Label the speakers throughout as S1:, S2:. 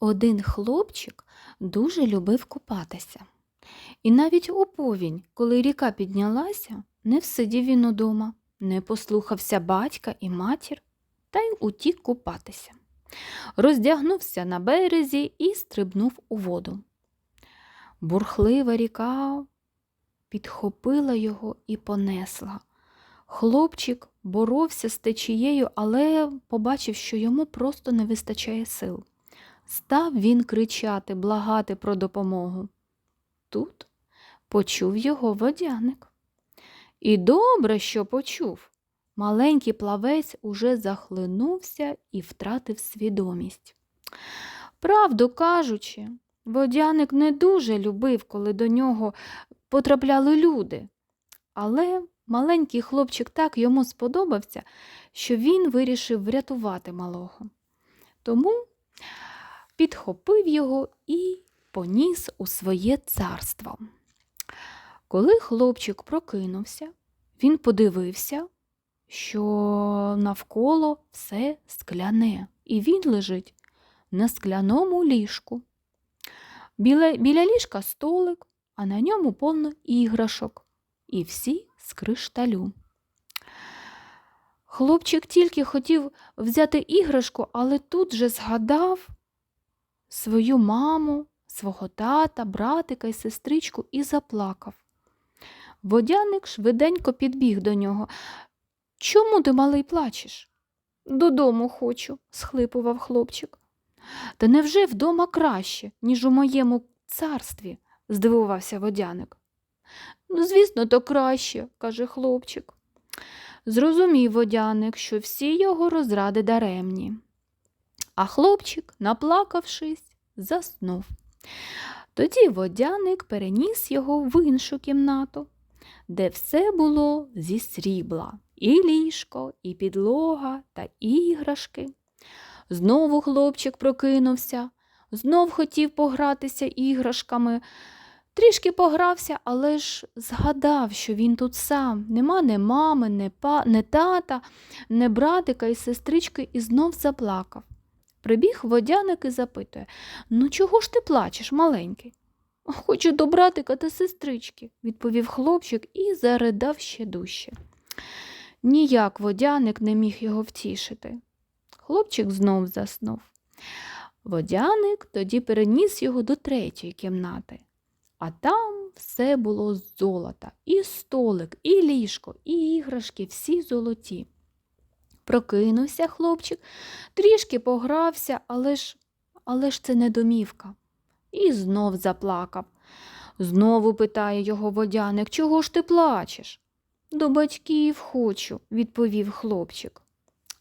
S1: Один хлопчик дуже любив купатися. І навіть у повінь, коли ріка піднялася, не всидів він удома, не послухався батька і матір та й утік купатися. Роздягнувся на березі і стрибнув у воду. Бурхлива ріка підхопила його і понесла. Хлопчик боровся з течією, але побачив, що йому просто не вистачає сил. Став він кричати, благати про допомогу. Тут почув його водяник. І добре, що почув. Маленький плавець уже захлинувся і втратив свідомість. Правду кажучи, водяник не дуже любив, коли до нього потрапляли люди. Але маленький хлопчик так йому сподобався, що він вирішив врятувати малого. Тому підхопив його і поніс у своє царство. Коли хлопчик прокинувся, він подивився, що навколо все скляне, і він лежить на скляному ліжку. Біля, біля ліжка столик, а на ньому повно іграшок, і всі з кришталю. Хлопчик тільки хотів взяти іграшку, але тут же згадав свою маму, свого тата, братика і сестричку і заплакав. Водяник швиденько підбіг до нього. Чому ти, малий, плачеш? Додому хочу, схлипував хлопчик. Та невже вдома краще, ніж у моєму царстві? здивувався водяник. Ну, звісно, то краще, каже хлопчик. Зрозумів водяник, що всі його розради даремні. А хлопчик, наплакавшись, заснув. Тоді водяник переніс його в іншу кімнату, де все було зі срібла і ліжко, і підлога та іграшки. Знову хлопчик прокинувся, знов хотів погратися іграшками. Трішки погрався, але ж згадав, що він тут сам. Нема ні мами, ні, па, ні тата, ні братика і сестрички, і знов заплакав. Прибіг водяник і запитує Ну, чого ж ти плачеш, маленький? Хочу до братика та сестрички, відповів хлопчик і заридав ще дужче. Ніяк водяник не міг його втішити. Хлопчик знов заснув. Водяник тоді переніс його до третьої кімнати, а там все було з золота, і столик, і ліжко, і іграшки, всі золоті. Прокинувся хлопчик, трішки погрався, але ж, але ж це не домівка. І знов заплакав. Знову питає його водяник, чого ж ти плачеш? До батьків хочу, відповів хлопчик.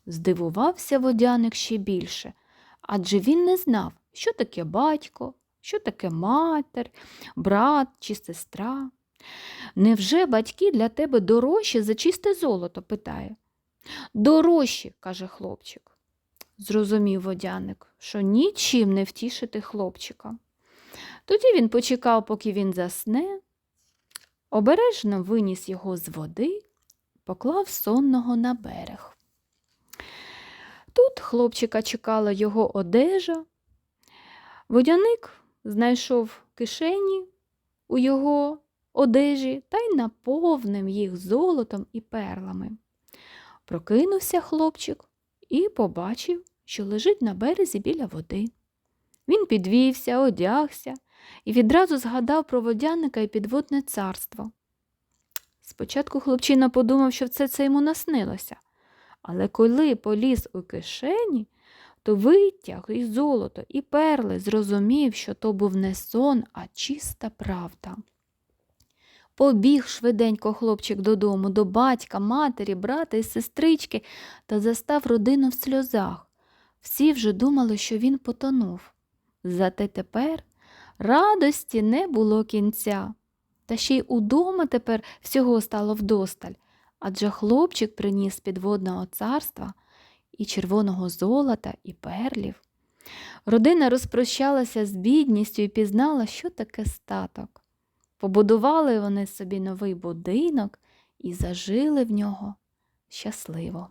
S1: Здивувався водяник ще більше, адже він не знав, що таке батько, що таке матер, брат чи сестра. Невже батьки для тебе дорожчі за чисте золото? питає. Дорожчі, каже хлопчик. Зрозумів водяник, що нічим не втішити хлопчика. Тоді він почекав, поки він засне, обережно виніс його з води, поклав сонного на берег. Тут хлопчика чекала його одежа. Водяник знайшов кишені у його одежі та й наповнив їх золотом і перлами. Прокинувся хлопчик і побачив, що лежить на березі біля води. Він підвівся, одягся і відразу згадав про водяника і підводне царство. Спочатку хлопчина подумав, що все це йому наснилося, але коли поліз у кишені, то витяг і золото, і перли, зрозумів, що то був не сон, а чиста правда. Побіг швиденько хлопчик додому, до батька, матері, брата і сестрички та застав родину в сльозах. Всі вже думали, що він потонув. Зате тепер радості не було кінця. Та ще й удома тепер всього стало вдосталь, адже хлопчик приніс підводного царства і червоного золота, і перлів. Родина розпрощалася з бідністю і пізнала, що таке статок. Побудували вони собі новий будинок і зажили в нього щасливо.